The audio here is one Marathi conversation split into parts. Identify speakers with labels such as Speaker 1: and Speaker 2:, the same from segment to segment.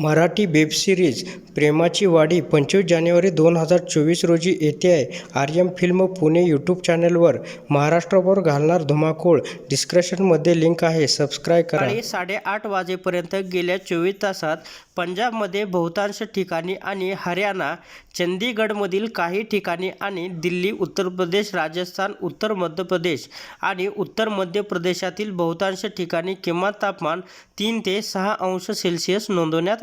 Speaker 1: मराठी वेबसिरीज प्रेमाची वाडी पंचवीस जानेवारी दोन हजार चोवीस रोजी येते आहे. आर्यम फिल्म पुणे यूट्यूब चॅनलवर महाराष्ट्रावर घालणार धुमाकूळ. डिस्क्रिप्शनमध्ये लिंक आहे. सबस्क्राईब करा.
Speaker 2: सकाळी साडेआठ वाजेपर्यंत गेल्या चोवीस तासात पंजाबमध्ये बहुतांश ठिकाणी आणि हरियाणा चंदीगडमधील काही ठिकाणी आणि दिल्ली उत्तर प्रदेश राजस्थान उत्तर मध्य प्रदेश आणि उत्तर मध्य प्रदेशातील बहुतांश ठिकाणी किमान तापमान तीन ते सहा अंश सेल्सिअस नोंदवण्यात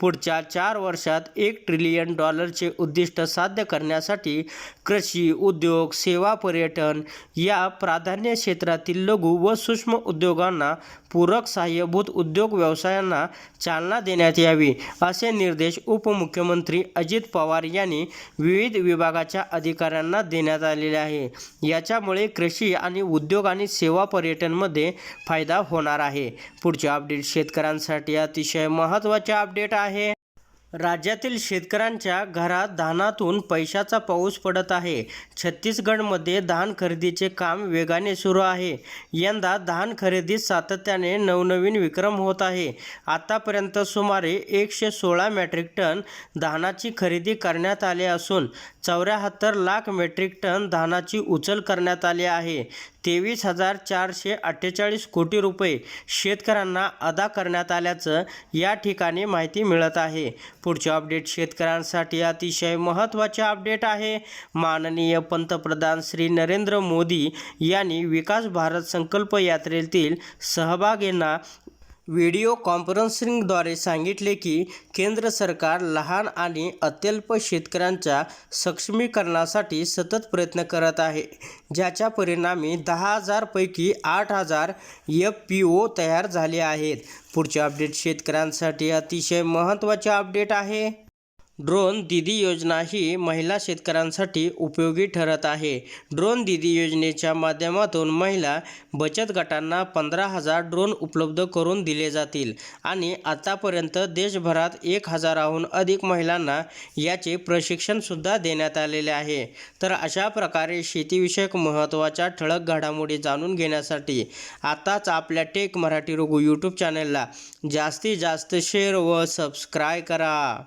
Speaker 2: पुढच्या चार वर्षात एक ट्रिलियन डॉलरचे उद्दिष्ट साध्य करण्यासाठी कृषी उद्योग सेवा पर्यटन या प्राधान्य क्षेत्रातील लघु व सूक्ष्म उद्योगांना पूरक सहाय्यभूत उद्योग व्यवसायांना चालना देण्यात यावी असे निर्देश उपमुख्यमंत्री अजित पवार यांनी विविध विभागाच्या अधिकाऱ्यांना देण्यात आलेले आहे. याच्यामुळे कृषी आणि उद्योग आणि सेवा पर्यटनमध्ये फायदा होणार आहे. पुढचे अपडेट शेतकऱ्यांसाठी अतिशय महत्त्वाचे अपडेट आहे. राज्यातील शेतकऱ्यांच्या घरात धानातून पैशाचा पाऊस पडत आहे. छत्तीसगडमध्ये धान खरेदीचे काम वेगाने सुरू आहे. यंदा धान खरेदीत सातत्याने नवनवीन विक्रम होत आहे. आतापर्यंत सुमारे एकशे सोळा मेट्रिक टन धानाची खरेदी करण्यात आली असून चौऱ्याहत्तर लाख मेट्रिक टन धानाची उचल करण्यात आली आहे. तेवीस हजार चारशे अठ्ठेचाळीस कोटी रुपये शेतकऱ्यांना अदा करण्यात आल्याचं या ठिकाणी माहिती मिळत आहे. पुढचे अपडेट शेतकऱ्यांसाठी अतिशय महत्त्वाचे अपडेट आहे. माननीय पंतप्रधान श्री नरेंद्र मोदी यांनी विकास भारत संकल्प यात्रेतील सहभागींना व्हिडिओ कॉन्फरन्सिंगद्वारे सांगितले की केंद्र सरकार लहान आणि अत्यल्प शेतकऱ्यांच्या सक्षमीकरणासाठी सतत प्रयत्न करत आहे ज्याच्या परिणामी दहा हजारपैकी आठ हजार एफ पी ओ तयार झाले आहेत. पुढचे अपडेट शेतकऱ्यांसाठी अतिशय महत्त्वाचे अपडेट आहे. ड्रोन दीदी योजना ही महिला शेतकऱ्यांसाठी उपयोगी ठरत आहे. ड्रोन दीदी योजनेच्या माध्यमातून महिला बचत गटांना पंधरा हजार ड्रोन उपलब्ध करून दिले जातील आणि आतापर्यंत देशभरात एक हजाराहून अधिक महिलांना याचे प्रशिक्षणसुद्धा देण्यात आलेले आहे. तर अशा प्रकारे शेतीविषयक महत्त्वाच्या ठळक घडामोडी जाणून घेण्यासाठी आताच आपल्या टेक मराठी रघु यूट्यूब चॅनलला जास्तीत जास्त शेअर व सबस्क्राय करा.